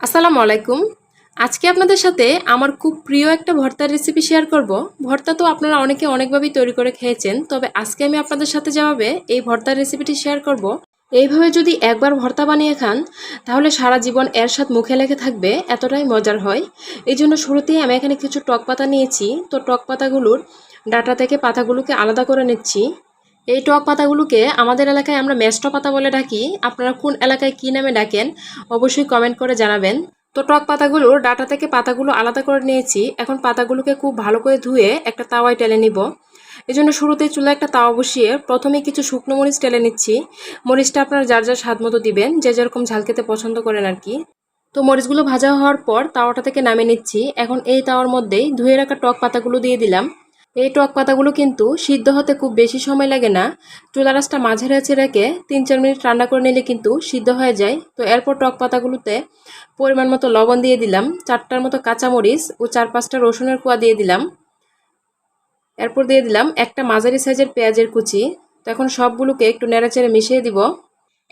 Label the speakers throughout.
Speaker 1: আসসালামু আলাইকুম। আজকে আপনাদের সাথে আমার খুব প্রিয় একটা ভর্তার রেসিপি শেয়ার করব। ভর্তা তো আপনারা অনেকে অনেকভাবেই তৈরি করে খেয়েছেন, তবে আজকে আমি আপনাদের সাথে যেভাবে এই ভর্তার রেসিপিটি শেয়ার করব, এইভাবে যদি একবার ভর্তা বানিয়ে খান, তাহলে সারা জীবন এর স্বাদ মুখে লেগে থাকবে, এতটাই মজার হয়। এই জন্য শুরুতেই আমি এখানে কিছু টক পাতা নিয়েছি। তো টক পাতাগুলোর ডাটা থেকে পাতাগুলোকে আলাদা করে নিচ্ছি। এই টক পাতাগুলোকে আমাদের এলাকায় আমরা মেষ্ট পাতা বলে ডাকি। আপনারা কোন এলাকায় কী নামে ডাকেন, অবশ্যই কমেন্ট করে জানাবেন। তো টক পাতাগুলোর ডাটা থেকে পাতাগুলো আলাদা করে নিয়েছি। এখন পাতাগুলোকে খুব ভালো করে ধুয়ে একটা তাওয়ায় টেলে নিব। এই জন্য শুরুতে চুলা একটা তাওয়া বসিয়ে প্রথমে কিছু শুকনো মরিচ টেলে নিচ্ছি। মরিচটা আপনারা যার যার স্বাদ মতো দিবেন, যে যেরকম ঝাল খেতে পছন্দ করেন আর কি। তো মরিচগুলো ভাজা হওয়ার পর তাওয়াটা থেকে নামিয়ে নিচ্ছি। এখন এই তাওয়ার মধ্যেই ধুয়ে রাখা টক পাতাগুলো দিয়ে দিলাম। এই টক পাতাগুলো কিন্তু সিদ্ধ হতে খুব বেশি সময় লাগে না। চুলা রাসটা মাঝে আছে রেখে তিন চার মিনিট রান্না করে নিলে কিন্তু সিদ্ধ হয়ে যায়। তো এরপর টক পাতাগুলোতে পরিমাণ মতো লবণ দিয়ে দিলাম, চারটার মতো কাঁচামরিচ ও চার পাঁচটা রসুনের কুয়া দিয়ে দিলাম। এরপর দিয়ে দিলাম একটা মাঝারি সাইজের পেঁয়াজের কুচি। তো এখন সবগুলোকে একটু নেড়েচেড়ে মিশিয়ে দিব।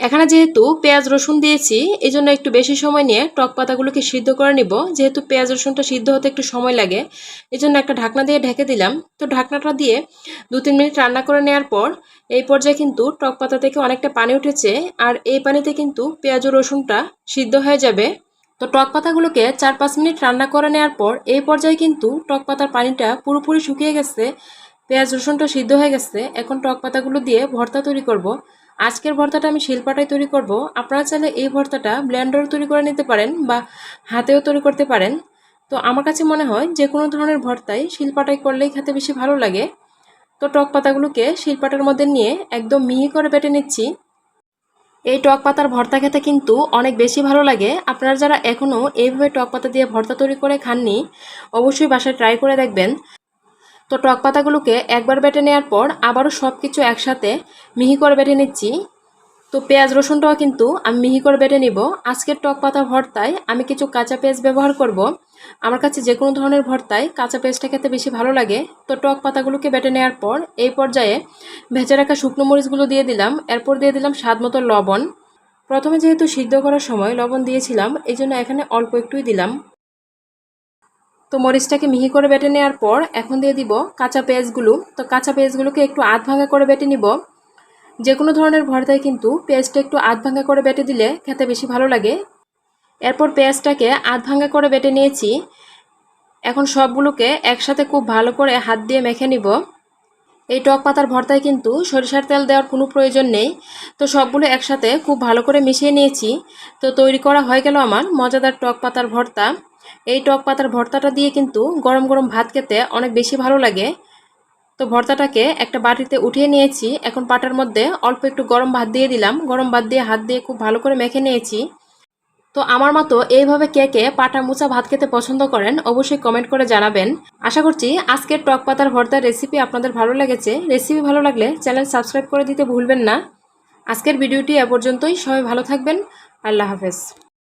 Speaker 1: এখানে যেহেতু পেঁয়াজ, রসুন দিয়েছি এই জন্য একটু বেশি সময় নিয়ে টক পাতাগুলোকে সিদ্ধ করে নিব। যেহেতু পেঁয়াজ, রসুনটা সিদ্ধ হতে একটু সময় লাগে এই জন্য একটা ঢাকনা দিয়ে ঢেকে দিলাম। তো ঢাকনাটা দিয়ে দু তিন মিনিট রান্না করে নেওয়ার পর, এই পর্যায়ে কিন্তু টক পাতা থেকে অনেকটা পানি উঠেছে, আর এই পানিতে কিন্তু পেঁয়াজ ও রসুনটা সিদ্ধ হয়ে যাবে। তো টক পাতাগুলোকে চার পাঁচ মিনিট রান্না করে নেওয়ার পর, এই পর্যায়ে কিন্তু টক পাতার পানিটা পুরোপুরি শুকিয়ে গেছে। পেঁয়াজ রসুনটা সিদ্ধ হয়ে গেছে, এখন টক পাতাগুলো দিয়ে ভর্তা তৈরি করব। আজকের ভর্তাটা আমি শিলপাটায় তৈরি করব। আপনারা চাইলে এই ভর্তাটা ব্লেন্ডারও তৈরি করে নিতে পারেন বা হাতেও তৈরি করতে পারেন। তো আমার কাছে মনে হয় যে কোনো ধরনের ভর্তাই শিলপাটায় করলেই খেতে বেশি ভালো লাগে। তো টক পাতাগুলোকে শিলপাটার মধ্যে নিয়ে একদম মিহি করে বেটে নিচ্ছি। এই টক পাতার ভর্তা খেতে কিন্তু অনেক বেশি ভালো লাগে। আপনারা যারা এখনও এইভাবে টক পাতা দিয়ে ভর্তা তৈরি করে খাননি, অবশ্যই বাসায় ট্রাই করে দেখবেন। তো টক পাতাগুলোকে একবার বেটে নেওয়ার পর আবারও সব কিছু একসাথে মিহি করে বেটে নিচ্ছি। তো পেঁয়াজ রসুনটাও কিন্তু আমি মিহি করে বেটে নিব। আজকের টক পাতা ভর্তায় আমি কিছু কাঁচা পেঁয়াজ ব্যবহার করব। আমার কাছে যে কোনো ধরনের ভর্তায় কাঁচা পেঁয়াজটা খেতে বেশি ভালো লাগে। তো টক পাতাগুলোকে বেটে নেওয়ার পর এই পর্যায়ে ভেজে রাখা শুকনো মরিচগুলো দিয়ে দিলাম। এরপর দিয়ে দিলাম স্বাদ মতো লবণ। প্রথমে যেহেতু সিদ্ধ করার সময় লবণ দিয়েছিলাম, এই জন্য এখানে অল্প একটুই দিলাম। তো মরিচটাকে মিহি করে বেটে নেওয়ার পর এখন দিয়ে দিব কাঁচা পেঁয়াজগুলো। তো কাঁচা পেঁয়াজগুলোকে একটু আধ ভাঙা করে বেটে নিব। যে কোনো ধরনের ভর্তায় কিন্তু পেঁয়াজটা একটু আধ ভাঙা করে বেটে দিলে খেতে বেশি ভালো লাগে। এরপর পেঁয়াজটাকে আধ ভাঙা করে বেটে নিয়েছি। এখন সবগুলোকে একসাথে খুব ভালো করে হাত দিয়ে মেখে নিব। এই টক পাতার ভর্তায় কিন্তু সরিষার তেল দেওয়ার কোনো প্রয়োজন নেই। তো সবগুলো একসাথে খুব ভালো করে মিশিয়ে নিয়েছি। তো তৈরি করা হয়ে গেল আমার মজাদার টক পাতার ভর্তা। এই টক পাতার ভর্তাটা দিয়ে কিন্তু গরম গরম ভাত খেতে অনেক বেশি ভালো লাগে। তো ভর্তাটাকে একটা বাটিতে উঠিয়ে নিয়েছি। এখন পাটার মধ্যে অল্প একটু গরম ভাত দিয়ে দিলাম। গরম ভাত দিয়ে হাত দিয়ে খুব ভালো করে মেখে নিয়েছি। তো আমার মতো এইভাবে কে কে পাটা মুচা ভাত খেতে পছন্দ করেন অবশ্যই কমেন্ট করে জানাবেন। আশা করছি আজকের টক পাতার ভর্তার রেসিপি আপনাদের ভালো লেগেছে। রেসিপি ভালো লাগলে চ্যানেল সাবস্ক্রাইব করে দিতে ভুলবেন না। আজকের ভিডিওটি এ পর্যন্তই। সবাই ভালো থাকবেন। আল্লাহ হাফেজ।